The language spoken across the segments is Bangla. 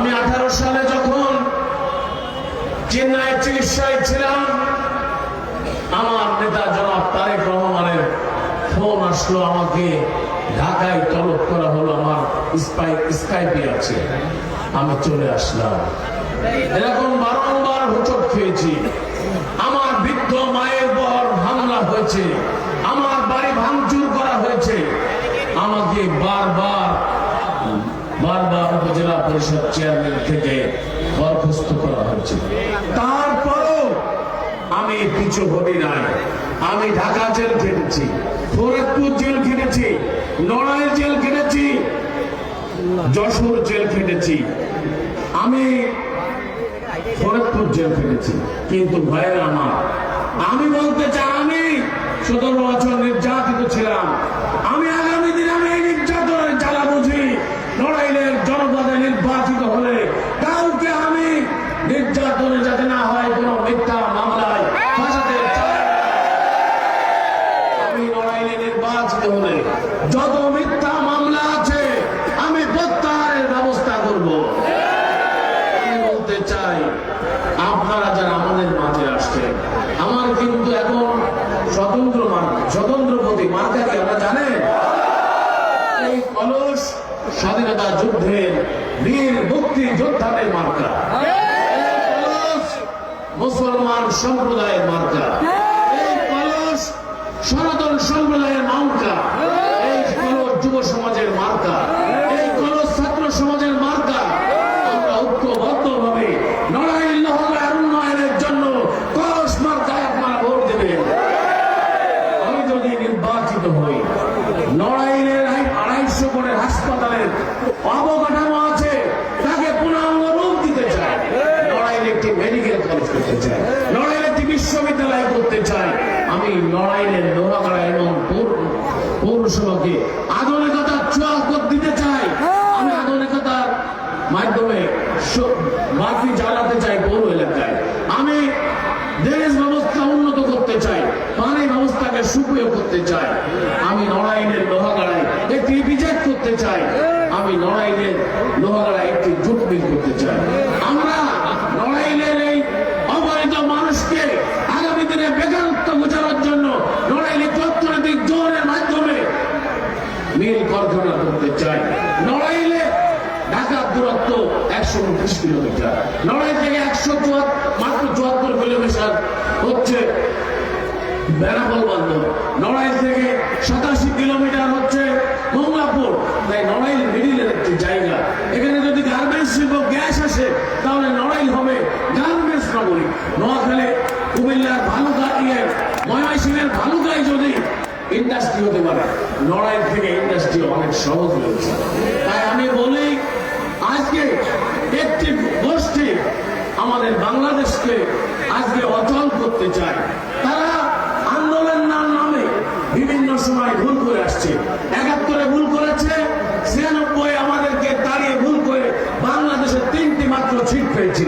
আমি আঠারো সালে যখন চেন্নাই চিকিৎসায় ছিলাম, আমার নেতা জনাব তারেক রহমানের ফোন আসলো আমাকে, ঢাকায় তলব করা হলো আমার স্কাইপে আছে, আমি চলে আসলাম। এরকম বারংবার হোঁচট খেয়েছি। আমার বৃদ্ধ মায়ের পর হামলা হয়েছে আমার বাড়ি ভাঙচুর করা হয়েছে আমাকে বারবার বারবার উপজেলা পরিষদ চেয়ারম্যান থেকে বরখাস্ত করা হয়েছে। তারপরও আমি পিছু হবি নাই। আমি ঢাকা জেল খেটেছি, ফরিদপুর জেল খেটেছি, নড়াইল জেল খেটেছি, যশোর জেল খেটেছি। আমি ফরিদপুর জেল খেটেছি। কিন্তু ভয়ের আমার, আমি বলতে চাই আমি সতেরো বছর নির্যাতিত ছিলাম আমি আগামী দিনে আমি এই নির্যাতনের জ্বালা বুঝি লড়াইলের জনপদে নির্বাচিত হলে কাউকে আমি নির্যাতনে যাতে না হয় কোনো মিথ্যা মামলায় ফাঁসাতে চাই না। আমি লড়াইলে নির্বাচিত হলে যত মিথ্যা মামলা আছে আমি প্রত্যাহারের ব্যবস্থা করব আমি বলতে চাই, আপনারা যারা আমাদের মাঝে আসছেন। আমার কিন্তু এখন স্বতন্ত্র মার্কা স্বতন্ত্র প্রতি মার্কা কি আমরা জানেন? এই কলস স্বাধীনতা যুদ্ধের বীর মুক্তি যোদ্ধাদের মার্কা। মুসলমান সম্প্রদায়ের মার্কা এই কলস সনাতন সম্প্রদায়ের মার্কা এই কলস যুব সমাজের মার্কা এই কলস ছাত্র সমাজের মার্কা আমরা ঐক্যবদ্ধ ভাবে লড়াই লহরার উন্নয়নের জন্য কলস মার্কায় আপনারা ভোট দেবেন আমি যদি নির্বাচিত হই নড়াইলের আই- আড়াইশো কোণের হাসপাতালের অবকাঠামো আছে, তাকে পূর্ণাঙ্গ রূপ দিতে চাই নড়াইলে একটি মেডিকেল কলেজ করতে চাই নড়াইলে একটি বিশ্ববিদ্যালয় করতে চাই আমি নড়াইলের লোহাগাড়া এবং পৌরসভাকে আধুনিকতার চোয়াল দিতে চাই। আমি আধুনিকতার মাধ্যমে বাতি জ্বালাতে চাই পৌর এলাকায়। আমি দেশ ব্যবস্থা উন্নত করতে চাই। ব্যবস্থাকে সুপ্রিয় করতে চাই। আমি নড়াইলের লোহাগাড়ায় একটি বিজেট করতে চাই। আমি নড়াইলের লোহাগাড়ায় একটি জুট মিল করতে চাই। আমরা নড়াইলের এই অবহিত মানুষকে আগামী দিনে বেকারত্ব ঘোচানোর জন্য নড়াইলে অর্থনৈতিক জোরের মাধ্যমে মিল কারখানা করতে চাই। নড়াইলে ঢাকার দূরত্ব একশো উনত্রিশ কিলোমিটার। নড়াই থেকে একশো চুয়াত্তর, মাত্র চুয়াত্তর কিলোমিটার হচ্ছে বেনাপোল বন্দর নড়াইল থেকে সাতাশি কিলোমিটার হচ্ছে মংলাপুর। তাই নড়াইল মিডিলের একটি জায়গা। এখানে যদি গার্মেন্টস শিল্প গ্যাস আসে, তাহলে নড়াইল হবে গার্মেন্টস নগরী। নোয়াখালী, কুমিল্লার ভালুকা ইয়ে ময়মনসিংহের ভালুকায় যদি ইন্ডাস্ট্রি হতে পারে, নড়াইল থেকে ইন্ডাস্ট্রি অনেক সহজ হয়েছে তাই আমি বলি, আজকে একটি গোষ্ঠী আমাদের বাংলাদেশকে আজকে অচল করতে চায়।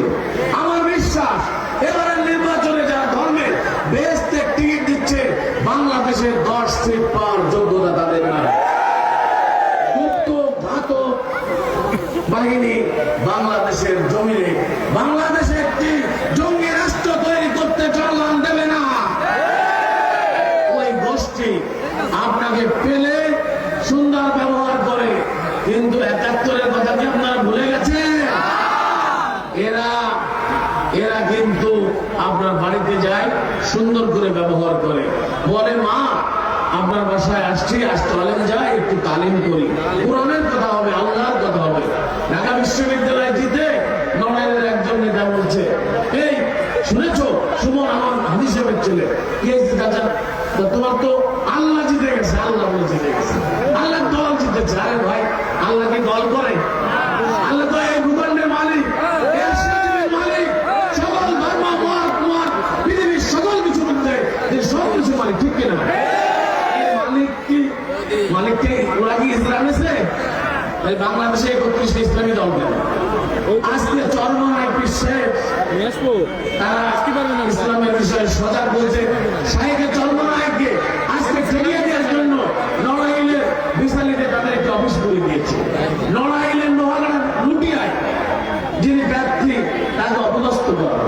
পেয়েছিল আমার বিশ্বাস, এবারের নির্বাচনে যারা ধর্মের বেস্ট টিকিট দিচ্ছে বাংলাদেশের দশ সিট পাওয়ার যোগ্যতা তাদের নাই। বাহিনী বাংলাদেশের জমিনে, বাংলাদেশে একটি জঙ্গি রাষ্ট্র তৈরি করতে দেবে না। ওই গোষ্ঠী আপনাকে পেলে সুন্দর ব্যবহার করে, কিন্তু কিন্তু আপনার বাড়িতে যায়, সুন্দর করে ব্যবহার করে। বলে, মা, আপনার বাসায় আসছি, আজ চলেন যায়, একটু তালিম করি। কোরআনের কথা হবে, আল্লাহর কথা হবে। ঢাকা বিশ্ববিদ্যালয়ে জিতে নড়াইলের একজন নেতা বলছে, এই, শুনেছো? সুমন আমার হাদিস সাহেবের ছেলে হয়েছে চাচা? তোমার তো আল্লাহ জিতে গেছে, আল্লাহ জিতে গেছে। আল্লাহ দল জিতেছে। আরে ভাই আল্লাহ কি দল করে এই বাংলাদেশে একত্রিশ ইসলামী দল আজকে এক তারা ইসলামের বিষয়ে সজাগ বলছে সাহেবের আজকে ফিরিয়ে দেওয়ার জন্য বিশালিতে তাদের একটি অফিস করে দিয়েছে। লুটিয়ায় যিনি ব্যক্তি তাকে অপদস্থ করা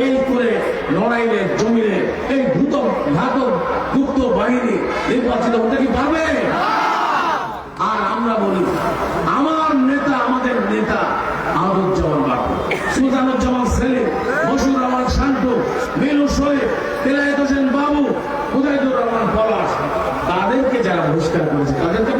এই করে নড়াইলের জমিনে এই ভূত ঘাতক গুপ্ত বাহিনী নির্বাচিত হতে কি পারবে? আর আমরা বলি, আমার নেতা আমাদের নেতা আহমদুজ্জামান বাবু সুলতানুজ্জামান ছেলে মসুর রহমান শান্ত, মেলু সোহেব তেলায়ত বাবু উদয়দুর রহমান পলাশ। তাদেরকে যারা বহিষ্কার করেছে, তাদেরকে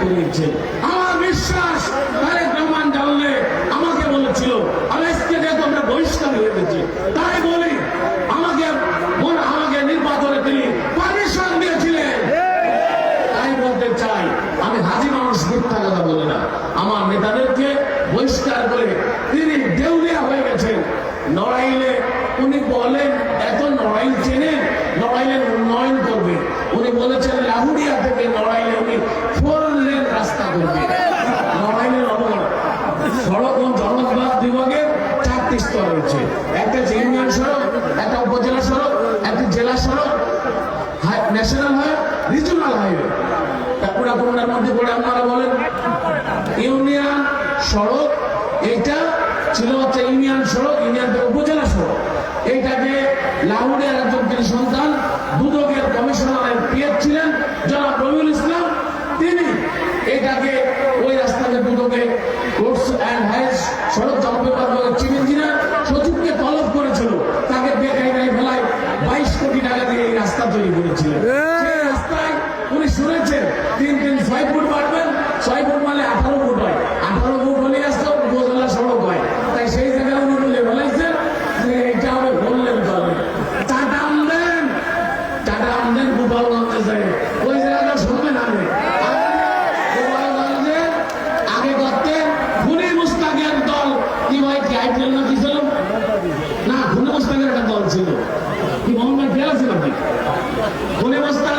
তুলে নিচ্ছে আমার বিশ্বাস তারেক রহমান জানলে আমাকে বলেছিল উপজেলা সড়ক, একটি জেলা সড়ক ন্যাশনাল হাইওয়ে রিজনাল হাইওয়ে কাকুরা কুমড়ার মধ্যে পড়ে আপনারা বলেন, ইউনিয়ন সড়ক, এইটা ছিল হচ্ছে ইউনিয়ন সড়ক, ইউনিয়ন উপজেলা সড়ক। এইটাকে লাহোরের একজন তিনি সন্তান, দুদকের কমিশনারের পিএস ছিলেন, জনাব ছিল। কি মহল্লায় দেওয়া ছিল নাকি? বস্তা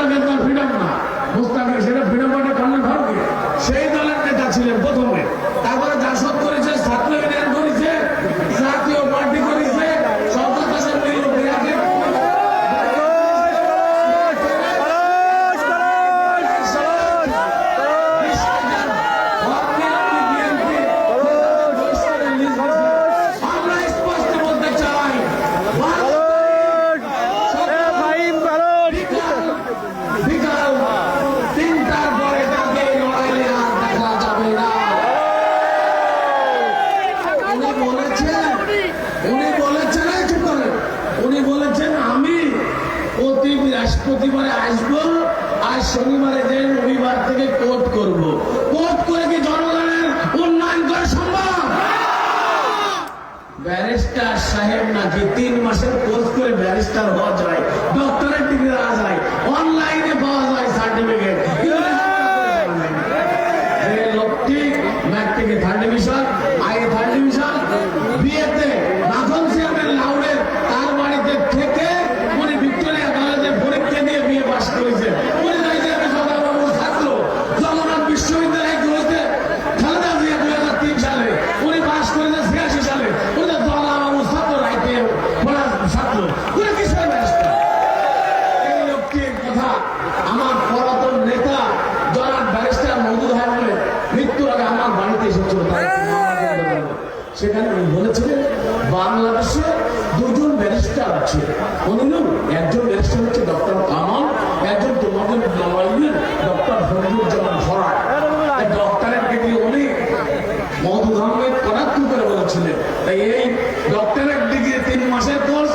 শনিবারে যে রবিবার থেকে কোর্ট করব। কোর্ট করে কি জনগণের উন্নয়ন করা সম্ভব ব্যারিস্টার সাহেব নাকি তিন মাসের কোর্স করে ব্যারিস্টার হওয়া এই ডক্টরেট ডিগ্রি তিন মাসের পর